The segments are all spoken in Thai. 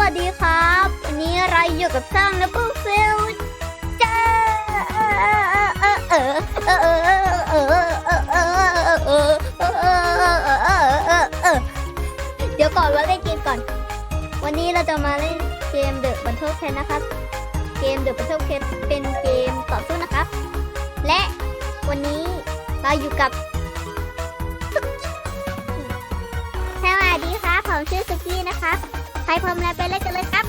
วัสดีครับ วันนี้เราอยู่กับสร้างนะพวกเซลเจ้าเดี๋ยวก่อนว่าเล่นเกมก่อน วันนี้เราจะมาเล่นเกมเดอะบันทึกแคนนะครับ เกมเดอะบันทึกแคนเป็นเกมต่อสู้นะครับ และวันนี้เราอยู่กับ รพร้อมแล้วไปเล่นกันเลยครับ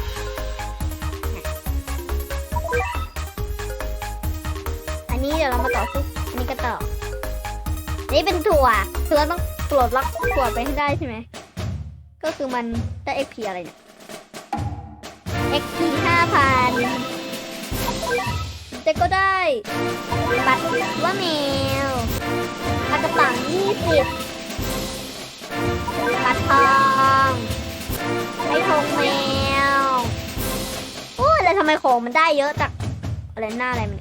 อันนี้เดี๋ยวเรามาต่อสู้อันนี้ก็ต่อนี่เป็นถั่วคือเราต้องปลดล็อกถั่วไปให้ได้ใช่ไหมก็คือมันได้ XP อะไรเนี่ย XP ห้าพันแต่ก็ได้บัตรว่าแมวปลากระป๋องยี่สิบ ของมันได้เยอะจังอะไรหน้าอะไรมัน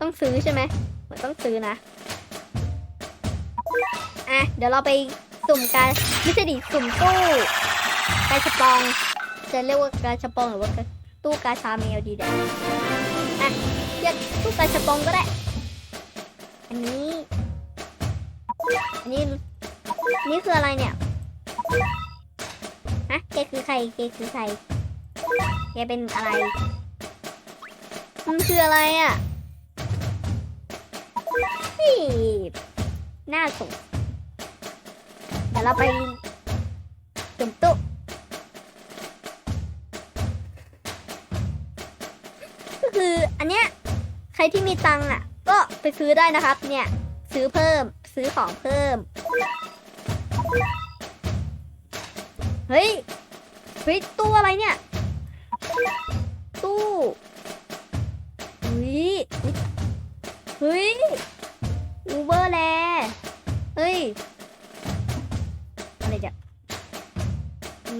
ต้องซื้อใช่ไหมมันต้องซื้อนะ อะ เดี๋ยวเราไปสุ่มการม่ใช่ดิสุ่มตู้กาชาปอง จะเรียกว่ากาชาปองหรือว่าตู้กาชาแมวดีเดี๋ยวอะเรียกตู้กาชาปองก็ได้ อันนี้ อันนี้ นี่คืออะไรเนี่ย ฮะแกคือใครแกคือใครแกเป็นอะไร มันคืออะไรอะนี่น่าสงเดี๋ยวเราไปจุ่มตุ๊ก็คืออันเนี้ยใครที่มีตังค์อะ ก็ไปซื้อได้นะครับ เนี่ย ซื้อเพิ่ม ซื้อของเพิ่ม เฮ้ยเฮ้ยตู้อะไรเนี่ย ตู้เฮ้ยเฮ้ยอูเบอร์แลเฮ้ยอะไรเนี่ย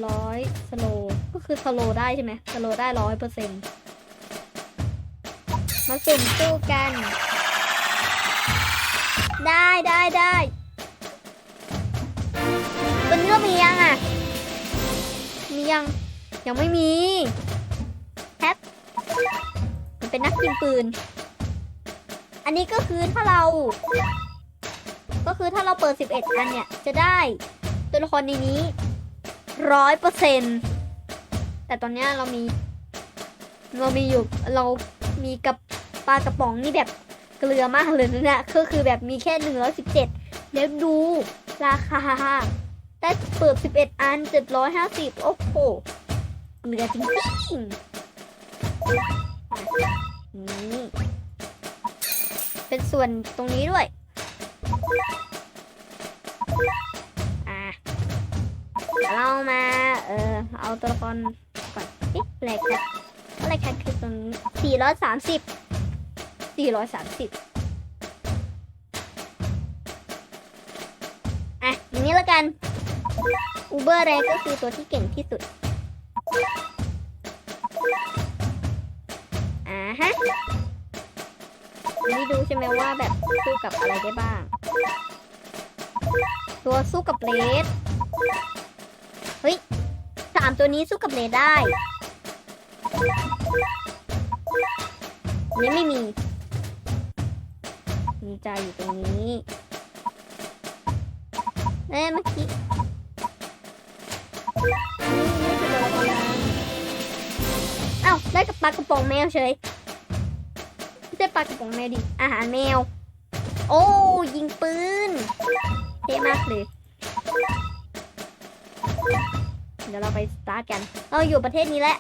ร้อยสโลก็คือสโลได้ใช่ไหมสโลได้ร้อยเปอร์เซ็นต์มาสุ่มตู้กัน ได้ได้ได้ตัวนี้เรามียังอะ มียัง ยังไม่มีแท็บมันเป็นนักยิงปืน อันนี้ก็คือถ้าเรา ก็คือถ้าเราเปิด 11 อันเนี่ย จะได้ตัวละครในนี้ร้อยเปอร์เซ็นแต่ตอนเนี้ยเรามี เรามีอยู่เรามีกับปลากระป๋องนี่แบบเกลือมากเลยนะเนี่ยก็คือแบบมีแค่หนึ่งร้อยสิบเจ็ดแล้วดูราคา ได้เปิดสิบเอ็ดอันเจ็ดร้อยห้าสิบโอ้โหเกลือจริงๆนี่เป็นส่วนตรงนี้ด้วย อะ เรามา เออเอาตัวละครก่อนเอ๊ะอะไรครับอะไรครับคือตรงนี้สี่ร้อยสามสิบ430อะอย่างนี้แล้วกัน Uber แรงก็คือตัวที่เก่งที่สุด อ่าฮะนี่ดูใช่ไหมว่าแบบสู้กับอะไรได้บ้าง ตัวสู้กับเลดเฮ้ยสามตัวนี้สู้กับเลดได้นนี้ไม่มี มีใจอยู่ตรงนี้เอ้เมื่อกี้ ได้กับปลากระป๋องแมวเฉยไม่ใช่ปลากระป๋องแมวดิ อาหารแมว โอ้ ยิงปืน เท่มากเลย เดี๋ยวเราไปสตาร์ทกัน เราอยู่ประเทศนี้แหละ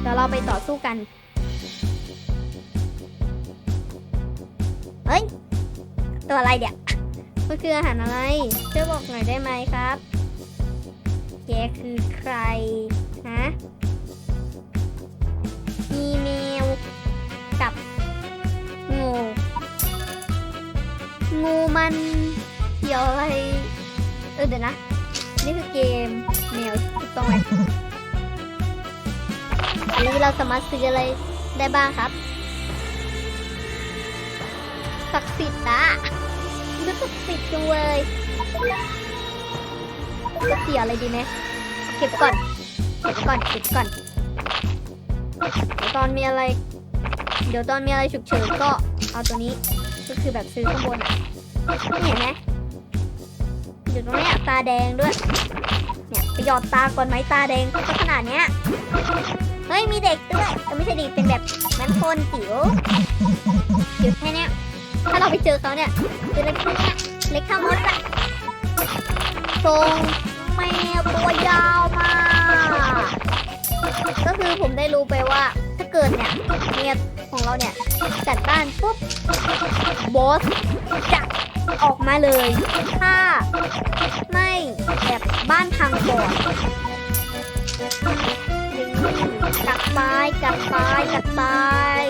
เดี๋ยวเราไปต่อสู้กัน เฮ้ย ตัวอะไรเดี๋ยวมันคืออาหารอะไรช่วยบอกหน่อยได้ไหมครับแกคือใคร ฮะอีเมลกับงู งูมันเกี่ยอะไรเออเดี๋ยวนะ นี่คือเกมแมวถูกต้องไหมอันนี้เราสามารถซื้ออะไรได้บ้างครับศักดิ์สิทธิ์อะสุดติดจังเลยจะเสียอะไรดีไหมเก็บก่อน เก็บก่อนเก็บก่อน เดี๋ยวตอนมีอะไร เดี๋ยวตอนมีอะไรฉุกเฉินก็เอาตัวนี้ ก็คือแบบซื้อข้างบนเห็นไหมอยู่ตรงนี้ตาแดงด้วย เนี่ยไปหยอดตาก่อนไหมตาแดงก็ขนาดเนี้ย เฮ้ยมีเด็กด้วยแต่ไม่ใช่เด็กเป็นแบบนั้นคนจิ๋วจิ๋วแค่เนี้ย ถ้าเราไปเจอเขาเนี่ยจะเล็กแค่เนี้ยเล็กเท่ามดอะทรงแมวตัวยาวมา ก็คือผมได้รู้ไปว่าถ้าเกิดเนี่ยเมียของเราเนี่ยจัดบ้านปุ๊บบอสจะออกมาเลย ถ้าไม่แบบบ้านพังก่อนกัดตายกัดตายกัดตาย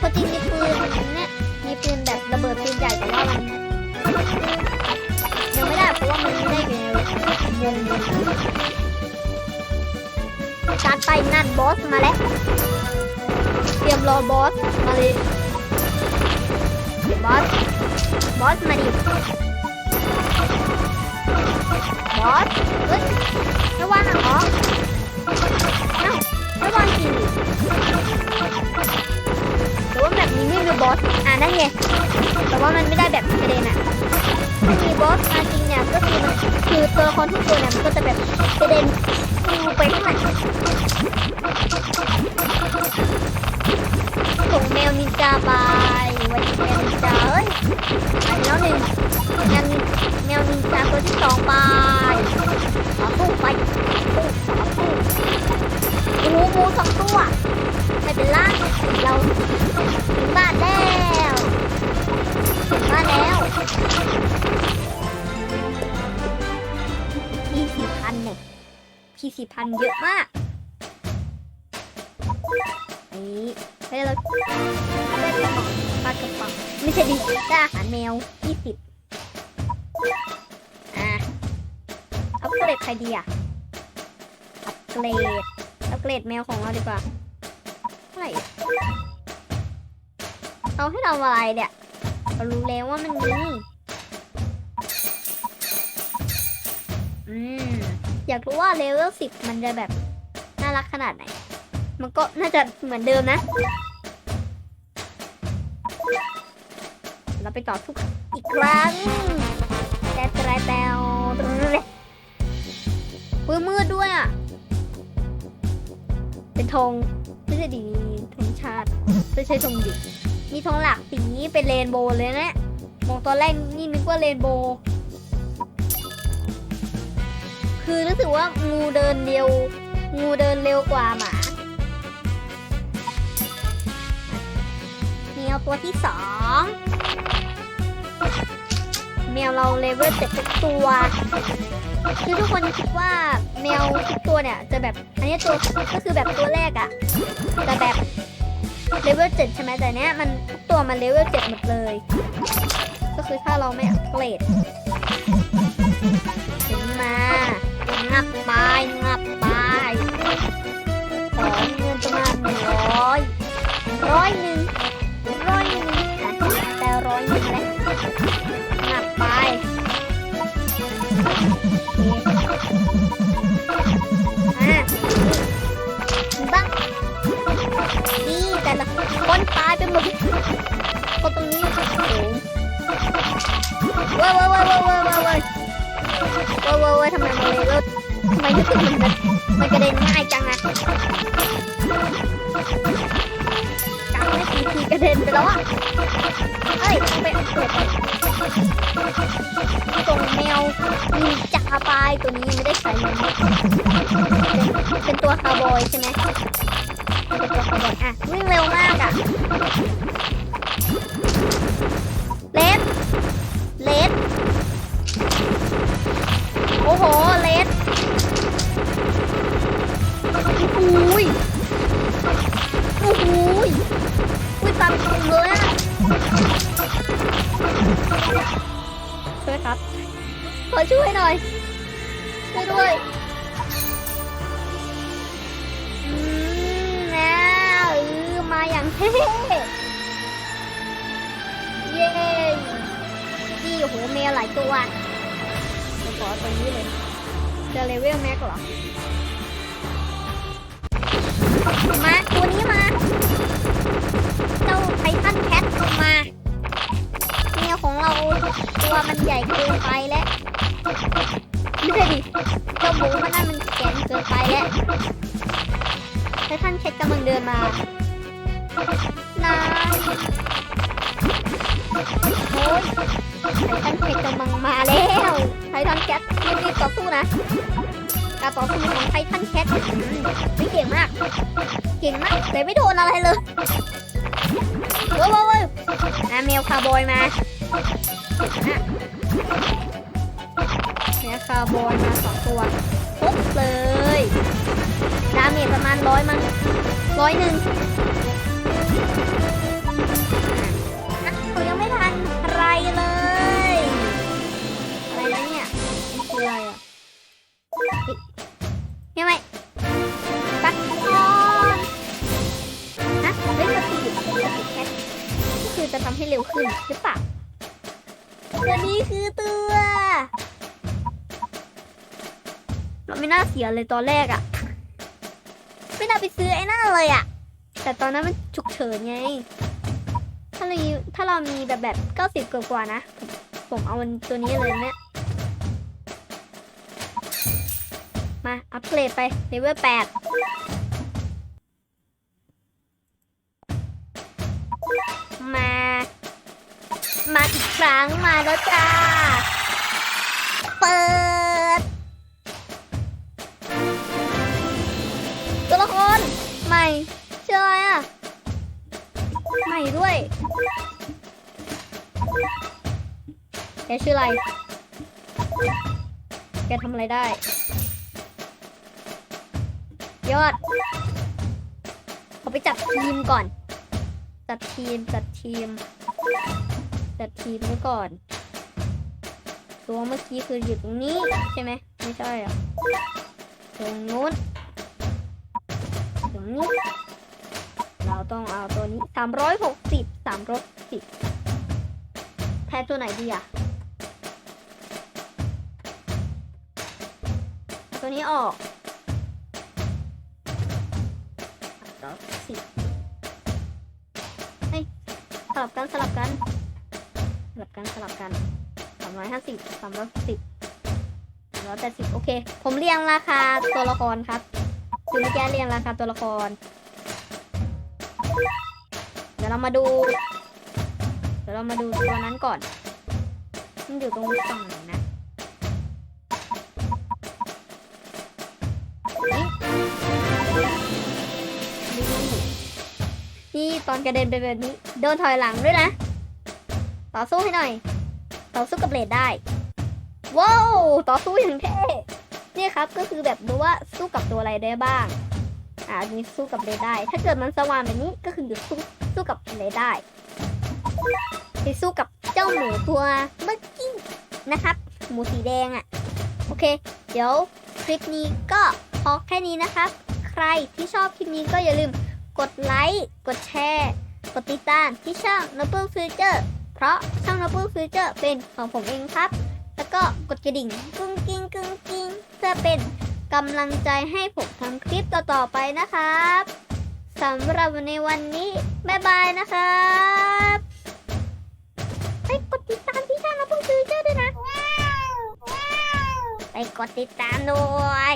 พราะจริงมีปืนเนี่ยมีปืนแบบระเบิดปืนใหญ่แต่ว่ามันยังไม่ได้เพราะว่ามันไม่ได้อยู่ในวง การไปนั่นบอสมาแล้ว เตรียมรอบอสมาเลยบอส บอสมาดิ บอสเฮ้ยระวังนะเหรอ เอ้าระวังจริงแต่ว่าแบบนี้ไม่มีบอสอ่านั่นไงแต่ว่ามันไม่ได้แบบกระเด็นอะถ้ามีบอสมาจริงเนี่ยก็คือมันคือตัวละครทุกตัวเนี่ยมันก็จะแบบกระเด็นฟิวไปข้างหลัง พี่สี่พันเนี่ยพีสี่พันเยอะมากนี่เฮ้ยเราได้กระป๋องปลากระป๋องไม่ใช่ดิได้อาหารแมวยี่สิบอะอัปเกรดใครดีอะอัปเกรดอัปเกรดแมวของเราดีกว่าเท่าไหร่เอาให้เราอะไรเนี่ยเรารู้แล้วว่ามันมี อยากรู้ว่าเลเวลสิบมันจะแบบน่ารักขนาดไหน มันก็น่าจะเหมือนเดิมนะ เราไปต่อทุกอีกครั้งแต่แต่แต่ปื้มืดด้วยอะ เป็นธงไม่ใช่ดีธงชาติไม่ใช่ธงดิ มีธงหลักสีเป็นเรนโบว์เลยนะ มองตอนแรกนี่นึกว่าเรนโบว์ คือรู้สึกว่างูเดินเร็ว งูเดินเร็วกว่าหมาเมียวตัวที่สองแมวเราเลเวลเจ็ดทุกตัวคือทุกคนคิดว่าแมวทุกตัวเนี่ยจะแบบอันนี้ตัวก็คือแบบตัวแรกอะแต่แบบเลเวลเจ็ดใช่ไหมแต่เนี้ยมันทุกตัวมันเลเวลเจ็ดหมดเลย ก็คือถ้าเราไม่อัปเกรดถึงมา งับไปงับไปขอเงินประมาณหนึ่งร้อยร้อยหนึ่งร้อยหนึ่งแต่ร้อยหนึ่งแหละงับไปอะบ้างนี่แต่ละคนตายไปหมดคนตรงนี้โอ้โหเว้ยเว้ยเว้ยเว้ยเว้ยเว้ยเว้ยเว้ยเว้ยเว้ยทำไมมันเลย ทำไมรู้สึกมันจะมันกระเด็นง่ายจังอะกำไม่ทีทีกระเด็นไปแล้วอะเอ้ยไปเอาเปิดไปส่งแมวนินจาไปตัวนี้ไม่ได้ใส่เลยนเป็นตัวคาวบอยใช่ไหมเป็นตัวคาวบอยอะวิ่งเร็วมากอะเลสเลสโอ้โห อุ้ยโอ้โหยอุ้ยตามตรงเลยอะช่วยครับ ขอช่วยหน่อย ช่วยด้วยอืมแล้วเออมาอย่างเท่เย้ดีโอ้โหแมวหลายตัวขอตัวนี้เลย จะเลเวลแม็กเหรอ มาตัวนี้มา เจ้าไททันแคทลงมาแมวของเราตัวมันใหญ่เกินไปแล้วไม่ใช่ดิเจ้าหมูมันนั่นมันแกนเกินไปแล้วไททันแคทกำลังเดินมานายโอ้ยไททันแคทกำลังมาแล้วไททันแคทรีบๆต่อสู้นะ การต่อสู้ของไททันแคทไม่เก่งมาก เก่งมากแต่ไม่โดนอะไรเลยโว้ยโว้ยโว้ยอะแมวคาร์บอยมาอะแมวคาร์บอยมาสองตัวปุ๊บเลย ดาเมจประมาณร้อยมั้งร้อยหนึ่งอะยังไม่ทันอะไรเลยอะไรนะเนี่ยคืออะไรอะ ยังไงปักคอนนะเล่นสปีดสปีดแคทก็คือจะทำให้เร็วขึ้นหรือเปล่าตัวนี้คือตัวเราไม่น่าเสียเลยตอนแรกอะไม่น่าไปซื้อไอ้นั่นเลยอะแต่ตอนนั้นมันฉุกเฉินไง ถ้าเรามีถ้าเรามีแบบแบบเก้าสิบกว่าๆนะ ผมเอาตัวนี้เลยเนี่ย มาอัปเกรดไปเลเวลแปดมา มาอีกครั้งมาแล้วจ้า เปิด ตัวละครใหม่ชื่ออะไรอะ ใหม่ด้วยแกชื่ออะไร แกทำอะไรได้ ยอดเขาไปจัดทีมก่อน จัดทีมจัดทีม จัดทีมไว้ก่อน ตัวเมื่อกี้คืออยู่ตรงนี้ใช่ไหมไม่ใช่อะตรงนู้นตรงนี้ เราต้องเอาตัวนี้สามร้อยหกสิบสามร้อยสิบแพ้ตัวไหนดีอะตัวนี้ออก อยสิบเฮ้ยสลับกันสลับกัน สลับกันสลับกันสามร้อยห้าสิบสามร้อยสิบสามร้อยแปดสิบโอเค ผมเรียงราคาตัวละครครับคือเมื่อกี้เรียงราคาตัวละคร เดี๋ยวเรามาดู เดี๋ยวเรามาดูตัวนั้นก่อน มันอยู่ตรงฝั่ง ไหนนะนี่ตอนกระเด็นไปแบบนี้ โดนถอยหลังด้วยนะ ต่อสู้ให้หน่อย ต่อสู้กับเบลดได้ ว้าว ต่อสู้อย่างเท่เนี่ยครับก็คือแบบดูว่าสู้กับตัวอะไรได้บ้าง อ่านี้สู้กับเบลดได้ ถ้าเกิดมันสว่างแบบนี้ก็คือสู้สู้กับอะไรได้ไปสู้กับเจ้าหมูตัวเมื่อกี้นะครับ หมูสีแดงอะ่ะ โอเค เดี๋ยวคลิปนี้ก็พอแค่นี้นะครับ ใครที่ชอบคลิปนี้ก็อย่าลืม กดไลค์ กดแชร์ กดติดตามที่ช่อง Noble Future เพราะช่อง Noble Future เป็นของผมเองครับ แล้วก็กดกระดิ่งกุ้งกิ้งกุ้งกิ้งเพื่อเป็นกำลังใจให้ผมทำคลิปต่อๆไปนะครับสำหรับในวันนี้ บ๊ายบายนะครับไปกดติดตามที่ช่อง Noble Future ด้วยนะ ไปกดติดตามด้วย